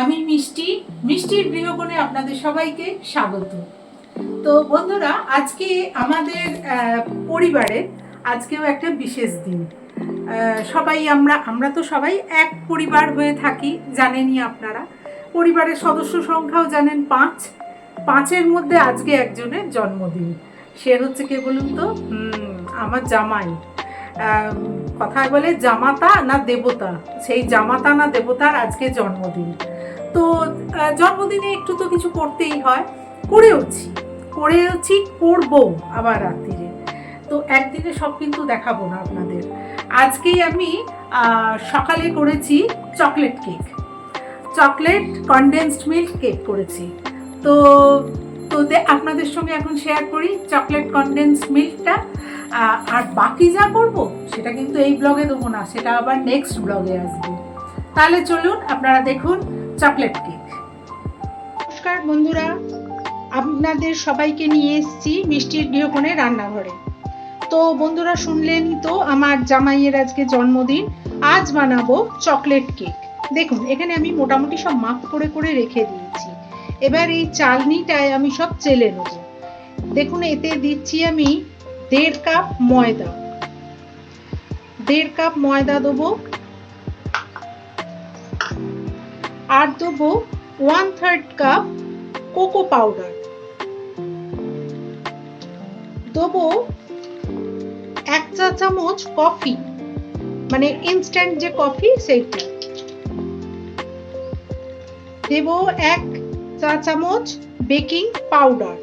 আমি মিষ্টি মিষ্টির গৃহকোণে আপনাদের সবাইকে স্বাগত। তো বন্ধুরা আজকে আমাদের আহ, পরিবারে আজকেও একটা বিশেষ দিন। সবাই আমরা আমরা তো সবাই এক পরিবার হয়ে থাকি জানেনই আপনারা। পরিবারের সদস্য সংখ্যাও জানেন পাঁচ। পাঁচের মধ্যে আজকে একজনের জন্মদিন। সে হচ্ছে কে বলুন তো? আমার জামাই। কথায় বলে জামাতা না দেবতা? সেই জামাতা না দেবতার আজকে জন্মদিন। তো জন্মদিনে একটু তো কিছু করতেই হয়। করেওছি করেওছি করব আবার রাত্রিরে। তো একদিনে সব কিন্তু দেখাবো না আপনাদের। আজকেই আমি সকালে করেছি chocolate cake. Chocolate condensed milk cake করেছি। তো তো আপনাদের সঙ্গে এখন শেয়ার করি। চকলেট কনডেন্সড মিল্কটা আর বাকি যা করব, সেটা কিন্তু এই ব্লগে দেবো না, সেটা আবার নেক্সট ব্লগে আসবে। তাহলে চলুন, আপনারা দেখুন চকলেট কেক নমস্কার বন্ধুরা, আপনাদের সবাইকে নিয়ে এসেছি মিষ্টির গৃহকোণে রান্নাঘরে। তো বন্ধুরা শুনলেনই তো, আমার জামাইয়ের আজকে জন্মদিন, আজ বানাবো চকলেট কেক দেখুন, এখানে আমি মোটামুটি সব মাপ করে করে রেখে দিয়েছি। এবার এই চালনিটায় আমি সব চেলে নেব। দেখুন, এতে দিচ্ছি আমি দেড় কাপ ময়দা। দেড় কাপ ময়দা দেবো। আর দেবো one third cup cocoa powder দেবো এক চা চামচ কফি মানে ইনস্ট্যান্ট যে কফি সেইটা। দেব এক চা চামচ বেকিং পাউডার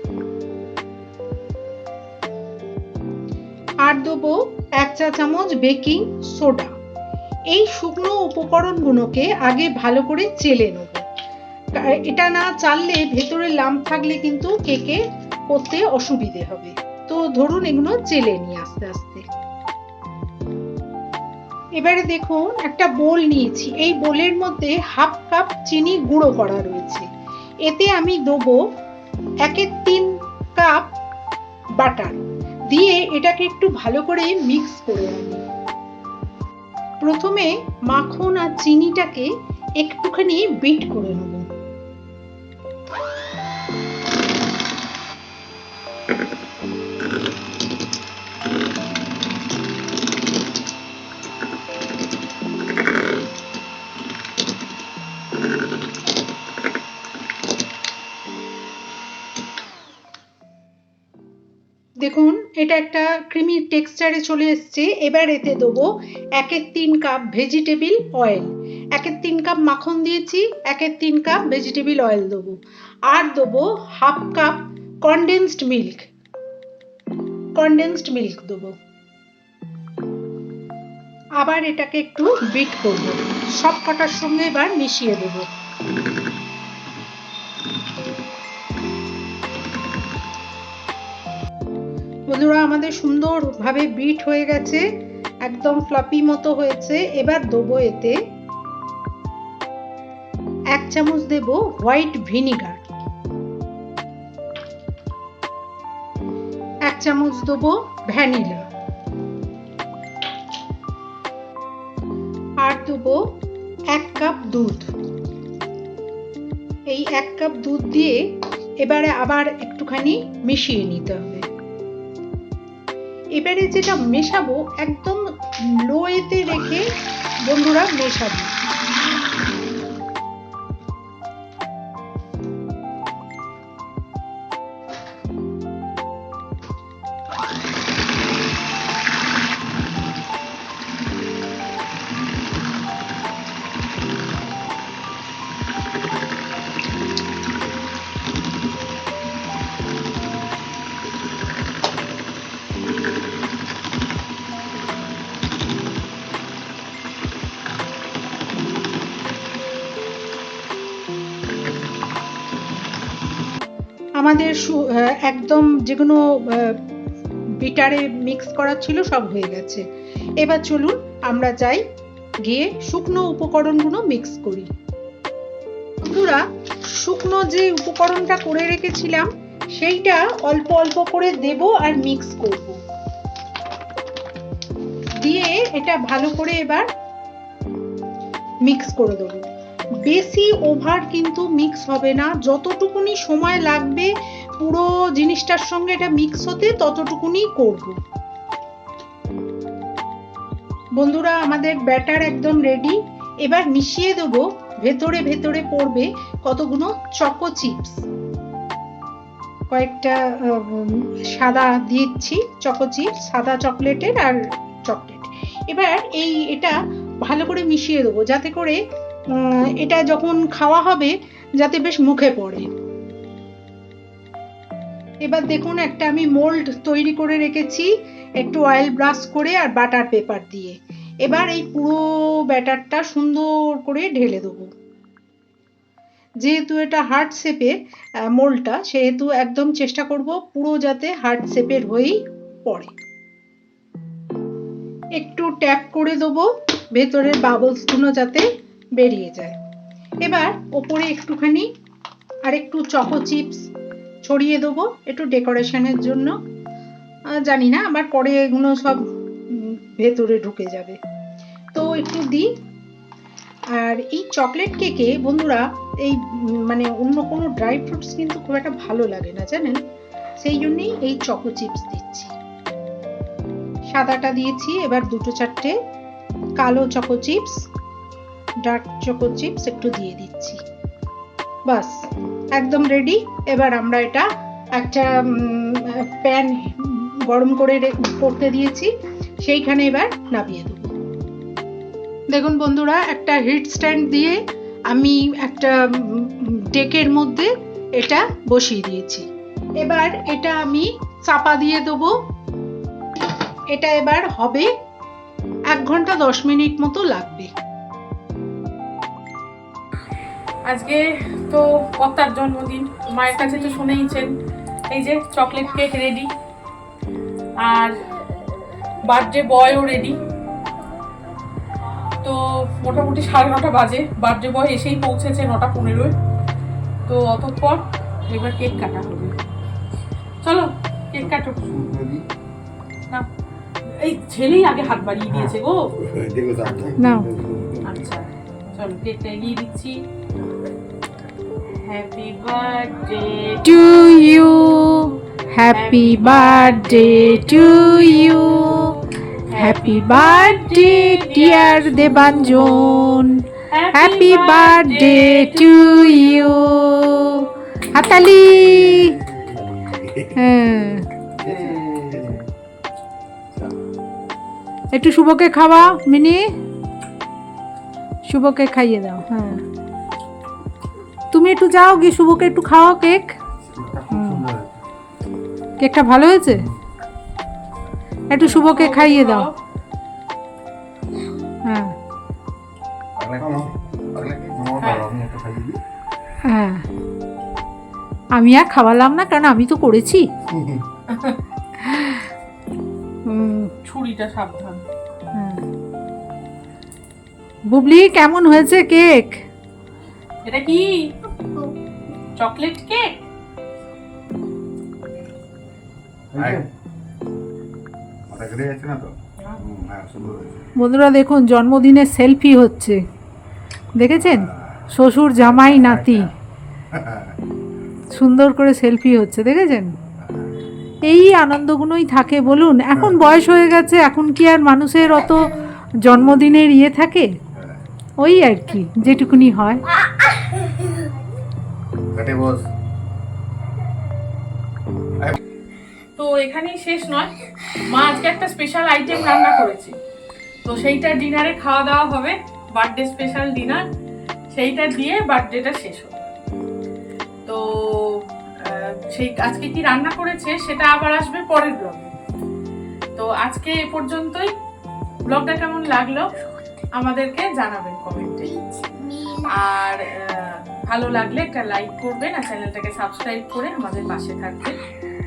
আর দেবো এক চা চামচ বেকিং সোডা। এই শুকনো উপকরণগুলোকে আগে ভালো করে চেলে নেব। এটা না চাললে ভেতরে লাম্প থাকলে কিন্তু কেকে করতে অসুবিধে হবে। তো ধরুন এগুলো চেলে নিই আস্তে আস্তে। এবারে দেখুন, একটা বোল নিয়েছি। এই বোলের মধ্যে হাফ কাপ চিনি গুঁড়ো করা রয়েছে। এতে আমি দেবো একের তিন কাপ বাটার। দিয়ে এটাকে একটু ভালো করে মিক্স করে নিন। প্রথমে মাখন আর চিনিটাকে একটুখানি বিট করে নেব। দেখুন, এটা একটা ক্রিমি টেক্সচারে চলে এসছে। এবার এতে দেবো একের তিন কাপ ভেজিটেবিল অয়েল একের তিন কাপ মাখন দিয়েছি, একের তিন কাপ ভেজিটেবিল অয়েল দেবো। আর দেবো half cup condensed milk condensed milk দেবো। আবার এটাকে একটু বিট করব। সব কটার সঙ্গে এবার মিশিয়ে দেবো। বন্ধুরা, আমাদের সুন্দরভাবে বিট হয়ে গেছে, একদম ফ্লাপি মতো হয়েছে। এবার দেবো এতে এক চামচ দেব হোয়াইট ভিনিগার এক চামচ দেবো ভ্যানিলা আর দেবো এক কাপ দুধ। এই এক কাপ দুধ দিয়ে এবারে আবার একটুখানি মিশিয়ে নিতে হবে। এবারে যেটা মেশাবো একদম লোয়েতে রেখে বন্ধুরা মেশাবো। আমাদের একদম যেগুলো বিটারে মিক্স করা ছিল, সব হয়ে গেছে। এবার চলুন, আমরা যাই গিয়ে শুকনো উপকরণগুলো মিক্স করি। বন্ধুরা, শুকনো যে উপকরণটা করে রেখেছিলাম, সেইটা অল্প অল্প করে দেব আর মিক্স করব। দিয়ে এটা ভালো করে এবার মিক্স করে দেবো। বেশি ওভার কিন্তু মিক্স হবে না। যতটুকুনি সময় লাগবে পুরো জিনিসটার সঙ্গে এটা মিক্স হতে ততটুকুনি করব। বন্ধুরা, আমাদের ব্যাটার একদম রেডি এবার মিশিয়ে দেবো। ভেতরে ভেতরে পড়বে কতগুলো চকো চিপস কয়েকটা সাদা দিচ্ছি চকো চিপস সাদা চকলেটের আর চকলেট এবার এই এটা ভালো করে মিশিয়ে দেবো যাতে করে এটা যখন খাওয়া হবে যাতে বেশ মুখে পড়ে। এবার দেখুন, একটা আমি মোল্ড তৈরি করে রেখেছি, একটু অয়েল ব্রাশ করে আর বাটার পেপার দিয়ে। এবার এই পুরো ব্যাটারটা সুন্দর করে ঢেলে দেবো। যেহেতু এটা হার্ট শেপে মোলটা সেহেতু একদম চেষ্টা করব পুরো যাতে হার্ট শেপের হয়েই পড়ে। একটু ট্যাপ করে দেবো, ভেতরের বাবলসগুলো যাতে বেরিয়ে যায়। এবার ওপরে একটুখানি আর একটু চকো চিপস ছড়িয়ে দেবো একটু ডেকোরেশনের জন্য। জানি না, আবার পরে এগুলো সব ভেতরে ঢুকে যাবে। তো একটু দিই। আর এই চকলেট কেকে বন্ধুরা, এই মানে অন্য কোনো ড্রাই ফ্রুটস কিন্তু খুব একটা ভালো লাগে না, জানেন? সেই জন্যই এই চকো চিপস দিচ্ছি। সাদাটা দিয়েছি, এবার দুটো চারটে কালো choco chips. Dark choco chips একটু দিয়ে দিচ্ছি। বাস, একদম রেডি এবার আমরা এটা একটা প্যান গরম করে করতে দিয়েছি। সেইখানে এবার নামিয়ে দেবো। দেখুন বন্ধুরা, একটা হিট স্ট্যান্ড দিয়ে আমি একটা ডেকের মধ্যে এটা বসিয়ে দিয়েছি। এবার এটা আমি চাপা দিয়ে দেবো। এটা এবার হবে এক ঘণ্টা দশ মিনিট মতো লাগবে। আজকে তো কর্তার জন্মদিন মায়ের কাছে তো শুনেইছেন এই যে চকলেট কেক রেডি আর বার্থডে বয়ও রেডি তো মোটামুটি সাড়ে নটা বাজে বার্থডে বয় এসেই পৌঁছেছে নটা পনেরোয়। তো অতঃপর এবার কেক কাটা হবে। চলো কেক কাটো। না এই ছেলেই আগে হাত বাড়িয়ে দিয়েছে গো। নাও। আচ্ছা চলো কেকটা এগিয়ে দিচ্ছি। Happy birthday to you happy birthday to you happy birthday dear Debanjan happy birthday to you হাতালি হ্যাঁ একটু শুভকে খাওয়া মিনি? শুভকে খাইয়ে দাও হ্যাঁ। তুমি একটু যাও গিয়ে শুভকে একটু খাওয়াও কেক। কেকটা ভালো হয়েছে? একটু শুভকে খাইয়ে দাও। হ্যাঁ। হ্যাঁ। আমি আর খাওয়ালাম না কারণ আমি তো করেছি। ছুরিটা সাবধান। হ্যাঁ। বুবলি কেমন হয়েছে কেক? এটা কি? Chocolate cake? বন্ধুরা দেখুন জন্মদিনে সেলফি হচ্ছে। দেখেছেন? শ্বশুর জামাই নাতি। সুন্দর করে সেলফি হচ্ছে দেখেছেন? এই আনন্দগুলোই থাকে বলুন। এখন বয়স হয়ে গেছে এখন কি আর মানুষের অত জন্মদিনের ইয়ে থাকে? ওই আর কি যেটুকুনি হয়। তো এখানেই শেষ নয়। মা আজকে একটা স্পেশাল আইটেম রান্না করেছে। তো সেইটা ডিনারে খাওয়া দাওয়া হবে। বার্থডে স্পেশাল ডিনার সেইটা দিয়ে বার্থডেটা শেষ হবে তো সেই আজকে কি রান্না করেছে সেটা আবার আসবে পরের ব্লগে তো আজকে এ পর্যন্তই। ব্লগটা কেমন লাগল? আমাদেরকে জানাবেন কমেন্টে আর আহ, ভালো লাগলে একটা লাইক করবেন আর চ্যানেলটাকে সাবস্ক্রাইব করে আমাদের পাশে থাকবেন।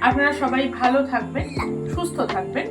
আপনারা সবাই ভালো থাকবেন, সুস্থ থাকবেন।